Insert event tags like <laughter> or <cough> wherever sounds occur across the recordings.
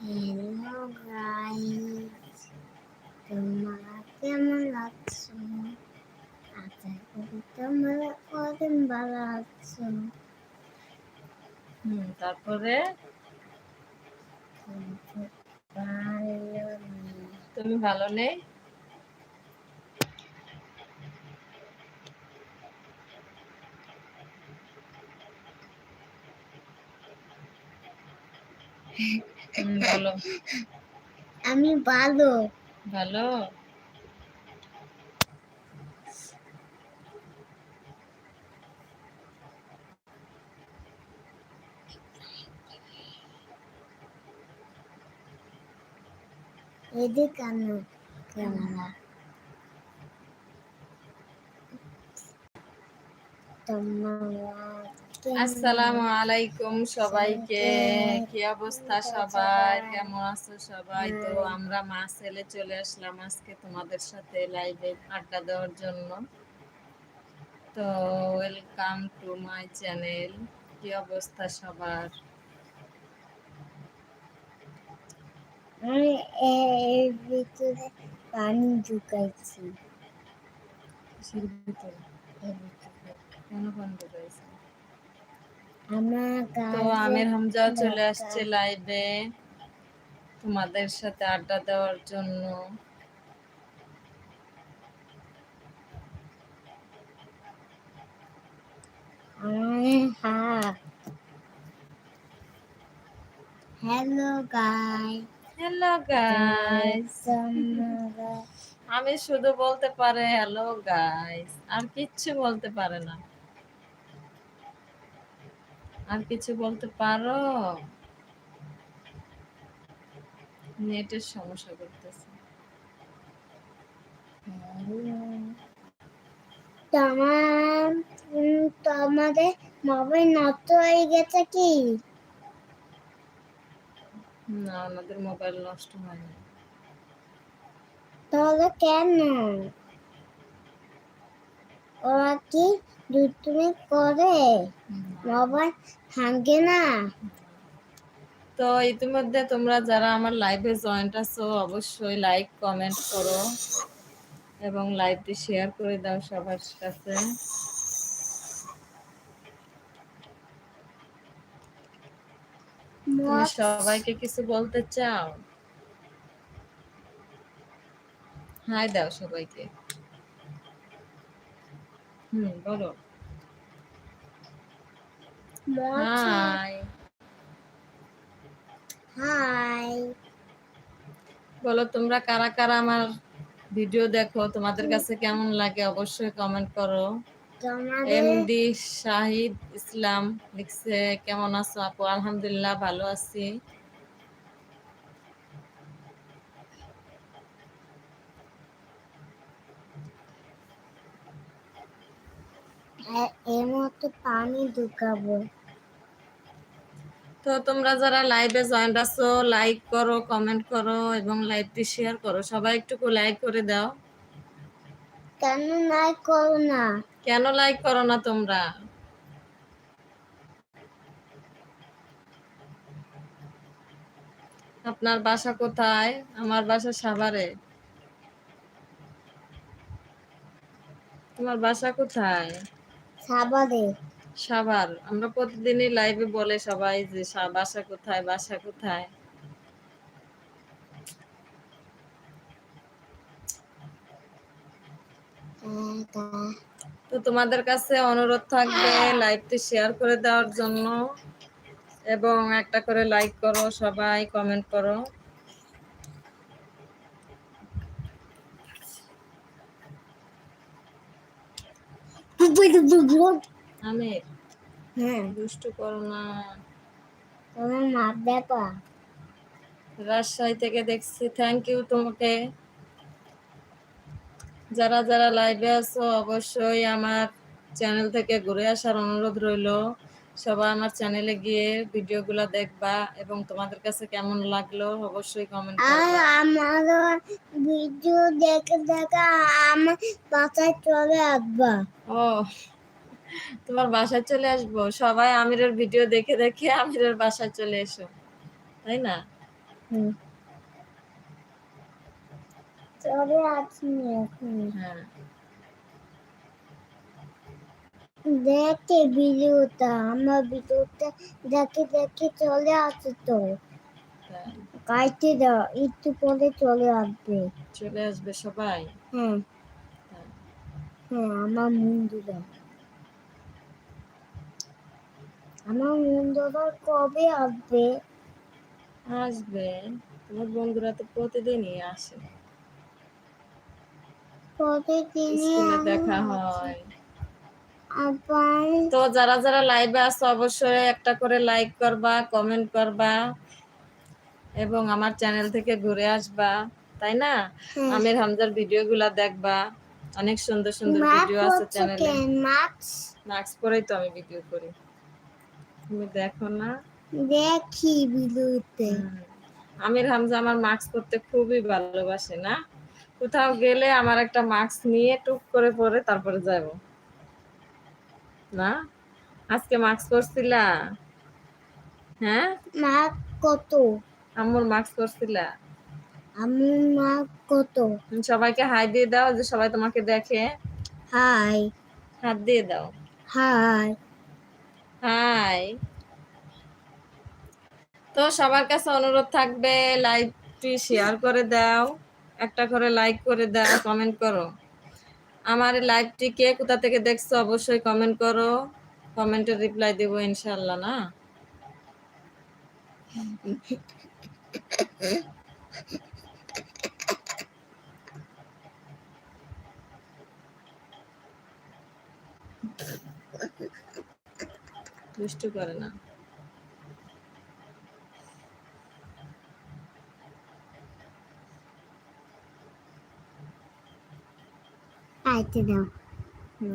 Hello guys তোমরা কেমন আছো আশা করি তোমরা অনেক ভালো আছো হুম, তারপরে? তুমি ভালো নেই? <laughs> বলো। আমি ভালো। ভালো? এদিকে কেন ক্যামেরা। তোমরা আসসালামু আলাইকুম সবাইকে। কি অবস্থা সবার? কেমন আছো সবাই? তো আমরা মা ছেলে চলে আসলাম আজকে তোমাদের সাথে লাইভে আড্ডা দেওয়ার জন্য। তো ওয়েলকাম টু মাই চ্যানেল। কি অবস্থা সবার? আমি এর ভিতরে পানি ঢুকাইছি। ভিতরে? কেন বন্ধ রয়েছে আমার তো আমির চলে আসছে লাইভে তোমাদের সাথে আড্ডা দেওয়ার জন্য। হ্যালো গাইস আমি শুধু বলতে পারে হ্যালো গাইস আর কিচ্ছু বলতে পারে না। আর কিছু বলতে পারো? নেটের সমস্যা করতেছে। তোমার তোমাদের মোবাইল নষ্ট হয়ে গেছে কি? না আমাদের মোবাইল নষ্ট হয়নি। তাহলে কেন? ওরা কি দুষ্টুমি করে। মোবাইল ভাঙে না। তো ইতিমধ্যে তোমরা যারা আমার লাইভে জয়েন্ট আছো অবশ্যই লাইক কমেন্ট করো এবং লাইভটি শেয়ার করে দাও সবার কাছে। তুমি সবাইকে কিছু বলতে চাও? হাই দাও সবাইকে। হুম বলো। Hi hi. বলো তোমরা কারা কারা আমার ভিডিও দেখো? তোমাদের কাছে কেমন লাগে? অবশ্যই কমেন্ট করো। এমডি শাহিদ ইসলাম লিখছে কেমন আছো আপু? আলহামদুলিল্লাহ ভালো আছি। এর মতো পানি ঢুকাবো। তো তোমরা যারা লাইভে জয়েন্ট আছো লাইক করো কমেন্ট করো এবং লাইভটি শেয়ার করো। সবাই একটু লাইক করে দাও। কেন নাই করো না? কেন লাইক করো না তোমরা? আপনার বাসা কোথায়? আমার বাসা সাভারে। তোমার বাসা কোথায়? সাবারে আমরা প্রতিদিনই লাইভে বলে সবাই যে বাসা কোথায় বাসা কোথায়? তো তোমাদের কাছে অনুরোধ থাকবে লাইভটি শেয়ার করে দেওয়ার জন্য। এবং একটা করে লাইক করো সবাই কমেন্ট করো। আমি হ্যাঁ। দুষ্টু করো না। তোমার মা ব্যাপা রাজশাহী থেকে দেখছি থ্যাংক ইউ তোমাকে। যারা যারা লাইভে আছো অবশ্যই আমার চ্যানেল থেকে ঘুরে আসার অনুরোধ রইল। সবাই আমার চ্যানেলে গিয়ে ভিডিওগুলো দেখবা এবং তোমাদের কাছে কেমন লাগল অবশ্যই কমেন্ট করবা। আমার ভিডিও দেখে দেখে আমার বাসায় চলে আসবা। ও তোমার বাসায় চলে আসব? সবাই আমিরের ভিডিও দেখে দেখে আমিরের বাসায় চলে এসো তাই না? হুম। চলে আসি হ্যাঁ। দেখে ভিডিওটা আমার ভিডিওটা দেখে দেখে চলে আসে তো। কাইতে দাও একটু পরে চলে আসবে। চলে আসবে সবাই? হ্যাঁ। হ্যাঁ। আমার বন্ধুরা আমার বন্ধুরা কবে আসবে? আসবে। তোমার বন্ধুরা তো প্রতিদিনই আসে। দিনে দেখা হয়। তো যারা যারা লাইভে আসো অবশ্যই একটা করে লাইক করবা কমেন্ট করবা এবং আমার চ্যানেল থেকে ঘুরে আসবা তাই না? হ্যাঁ। আমির হামজার ভিডিওগুলা দেখবা। অনেক সুন্দর সুন্দর ভিডিও আছে চ্যানেলে মাস্ক পরেই তো আমি ভিডিও করি। তুমি দেখো না? দেখি ভিডিওতে আমির হামজা আমার মাস্ক পরতে খুবই ভালোবাসে না? কোথাও গেলে আমার একটা মাস্ক নিয়ে টুক করে পরে তারপরে যাব। না? আজকে মাস্ক পরছিলা হ্যাঁ? মাছ কত? আম্মুর মাস্ক পরছিলা আমার মাছ কত? সবাইকে হাই দিয়ে দাও যে সবাই তোমাকে দেখে। হাই হাত দিয়ে দাও। হাই হাই তো সবার কাছে অনুরোধ থাকবে লাইভটি শেয়ার করে দাও একটা করে লাইক করে দাও কমেন্ট করো। আমার লাইভটি কে কোথা থেকে দেখছ অবশ্যই কমেন্ট করো। কমেন্টের রিপ্লাই দেবো ইনশাল্লাহ না? দুষ্টু করে না। আইতে দাও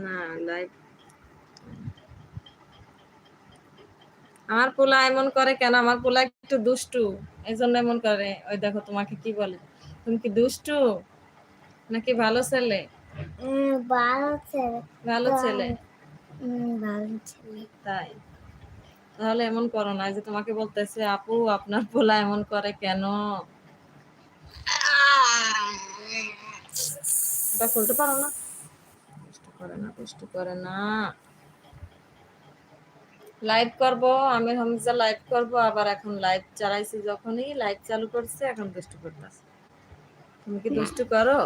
না লাইভ আমার পোলা এমন করে কেন? আমার পোলা একটু দুষ্টু। এই জন্য এমন করে। ওই দেখো তোমাকে কি বলে? তুমি কি দুষ্টু? নাকি ভালো ছেলে? ভালো ছেলে। ভালো ছেলে? ভালো ছেলে। তাই। তাহলে এমন করো না। যে তোমাকে বলতেছে আপু আপনার পোলা এমন করে কেন? এটা খুলতে পারো না? করে না, কষ্ট করে না। লাইভ করব হামজা লাইভ করব, আবার এখন লাইভ চালাইছি যখনই লাইভ চালু করছে, এখন করতেছে। তুমি কি দুষ্টু করো?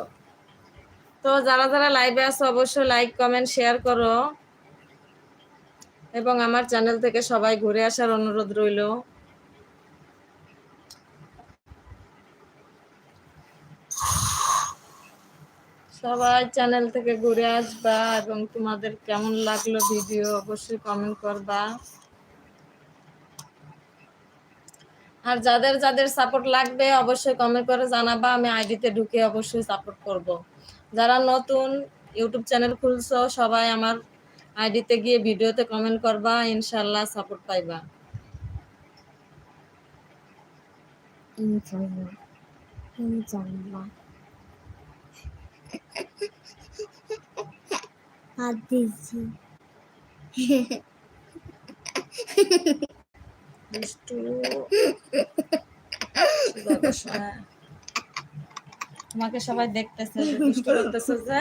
তো যারা যারা লাইভে আছো, অবশ্যই লাইক কমেন্ট শেয়ার করো। এবং আমার চ্যানেল থেকে সবাই ঘুরে আসার অনুরোধ রইল। সবাই চ্যানেল থেকে ঘুরে আসবা এবং তোমাদের কেমন লাগল ভিডিও অবশ্যই কমেন্ট করবা। আর যাদের যাদের সাপোর্ট লাগবে, অবশ্যই কমেন্ট করে জানাবা, আমি আইডিতে ঢুকে অবশ্যই সাপোর্ট করব। যারা নতুন ইউটিউব চ্যানেল খুলছো, সবাই আমার আইডিতে গিয়ে ভিডিওতে কমেন্ট করবা ইনশাল্লাহ সাপোর্ট পাইবা। ইনশাল্লাহ ইনশাল্লাহ হাত দিয়েছি দুষ্টু তোমাকে সবাই দেখতেছে দুষ্টু করতেছে যে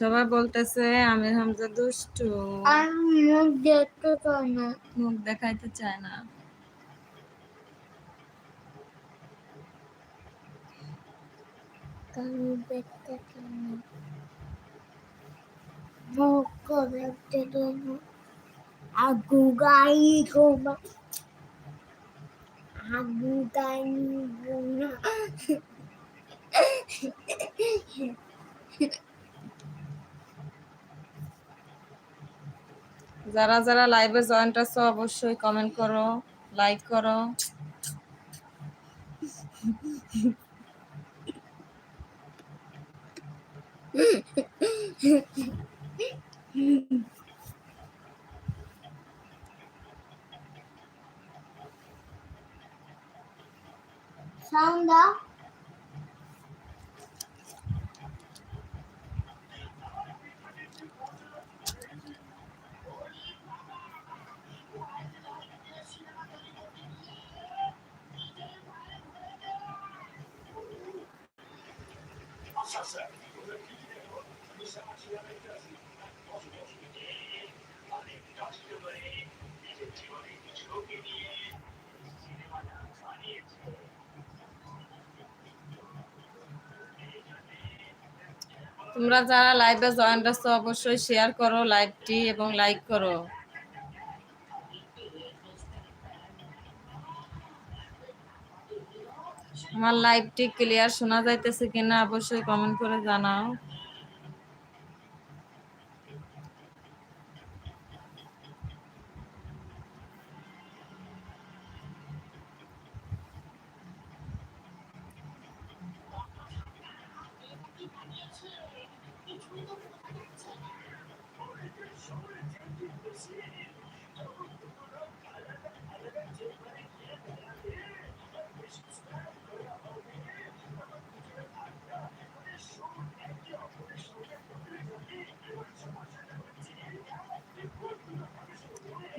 সবাই বলতেছে আমির হামজা দুষ্টু। আর মুখ দেখতে চায় না। মুখ দেখাইতে চায় না। কারণ দেখতে চায় না মুখ দেখতে চায় না আগু গাই গোমা আগু গাই যারা যারা লাইভে জয়েন্ট আছো, অবশ্যই কমেন্ট করো লাইক করো। sound up. Yes, sir. তোমরা যারা লাইভে জয়েন আছো, অবশ্যই শেয়ার করো লাইভটি এবং লাইক করো। আমার লাইভটি ক্লিয়ার শোনা যাইতেছে কিনা অবশ্যই কমেন্ট করে জানাও।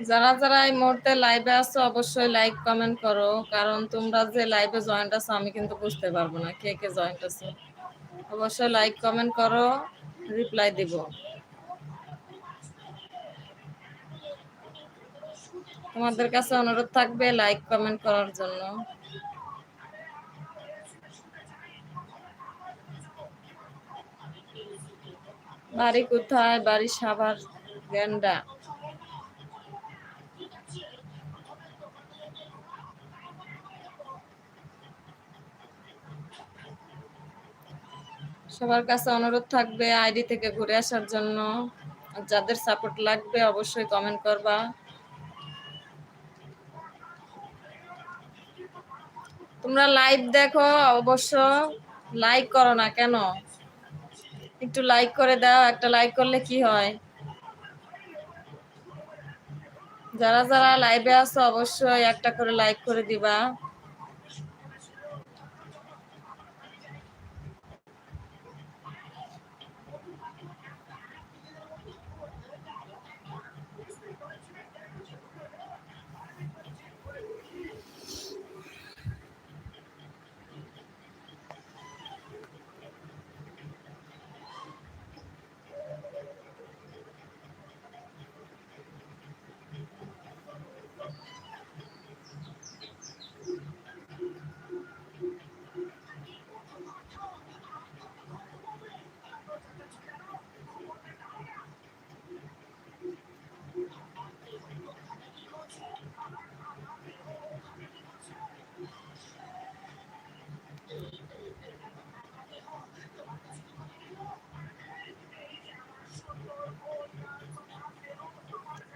যারা যারা এই মুহূর্তে লাইভে আছো, অবশ্যই লাইক কমেন্ট করো। কারণ তোমরা যে লাইভে জয়েন্ট আছো, আমি কিন্তু বুঝতে পারব না কে কে জয়েন্ট আছো। অবশ্যই লাইক কমেন্ট করো রিপ্লাই দিব। তোমাদের কাছে অনুরোধ থাকবে লাইক, কমেন্ট করার জন্য। বাড়ি কোথায়? বাড়ি সাভার গেন্ডা সবার কাছে অনুরোধ থাকবে আইডি থেকে ঘুরে আসার জন্য। যাদের সাপোর্ট লাগবে, অবশ্যই কমেন্ট করবা। তোমরা লাইভ দেখো, অবশ্য লাইক করো না কেন? একটু লাইক করে দাও, একটা লাইক করলে কি হয়? যারা যারা লাইভে আছো, অবশ্যই একটা করে লাইক করে দিবা।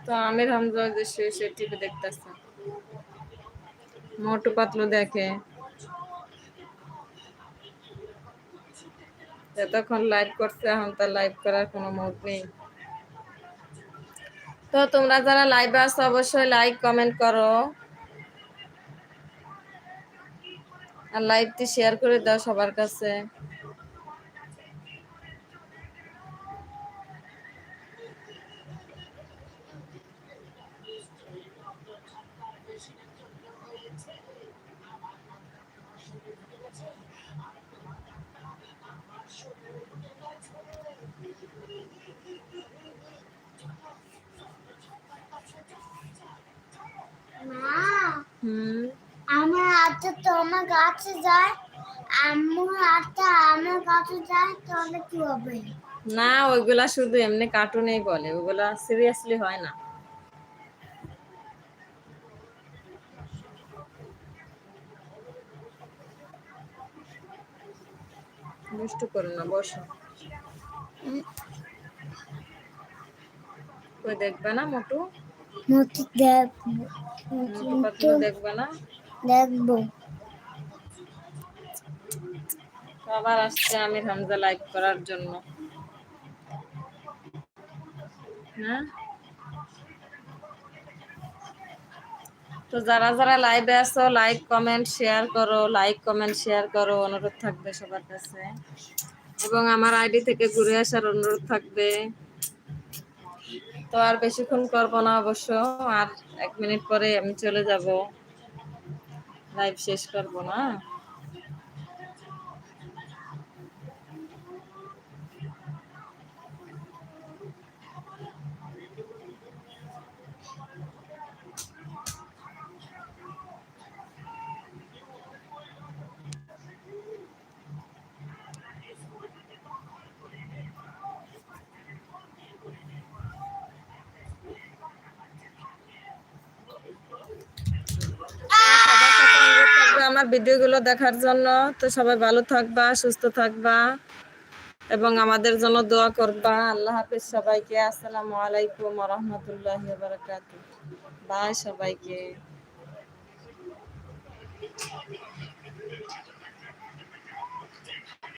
তো আমির হামজা যে সে সে টিভি দেখতেছে। মোটু পাতলু দেখে। এতক্ষণ লাইভ করছে, এখন তার লাইভ করার কোনো মুড নেই। তো তোমরা যারা লাইভে আসো অবশ্যই লাইক কমেন্ট করো। আর লাইভটি শেয়ার করে দাও সবার কাছে মা হুম আমার হাতে তোমার কাছে যায় আমার হাতে আমার কাছে যায় তাহলে কি হবে? না ওইগুলা শুধু এমনি কার্টুনেই বলে ওগুলা সিরিয়াসলি হয় না। করো না বসো। দেখবে না মোটু? দেখব দেখব। আবার আসছে আমির হামজা করার জন্য। হ্যাঁ? তো যারা যারা লাইভে আছো লাইক কমেন্ট শেয়ার করো লাইক কমেন্ট শেয়ার করো, অনুরোধ থাকবে সবার কাছে। এবং আমার আইডি থেকে ঘুরে আসার অনুরোধ থাকবে। তো আর বেশিক্ষণ করব না অবশ্য। আর এক মিনিট পরে আমি চলে যাব। লাইভ শেষ করব না। আমার ভিডিওগুলো দেখার জন্য। তো সবাই ভালো থাকবা, সুস্থ থাকবা এবং আমাদের জন্য দোয়া করবা। আল্লাহ হাফিজ সবাইকে। আসসালামু আলাইকুম রহমতুল্লাহ বারাকাতু বাই সবাইকে।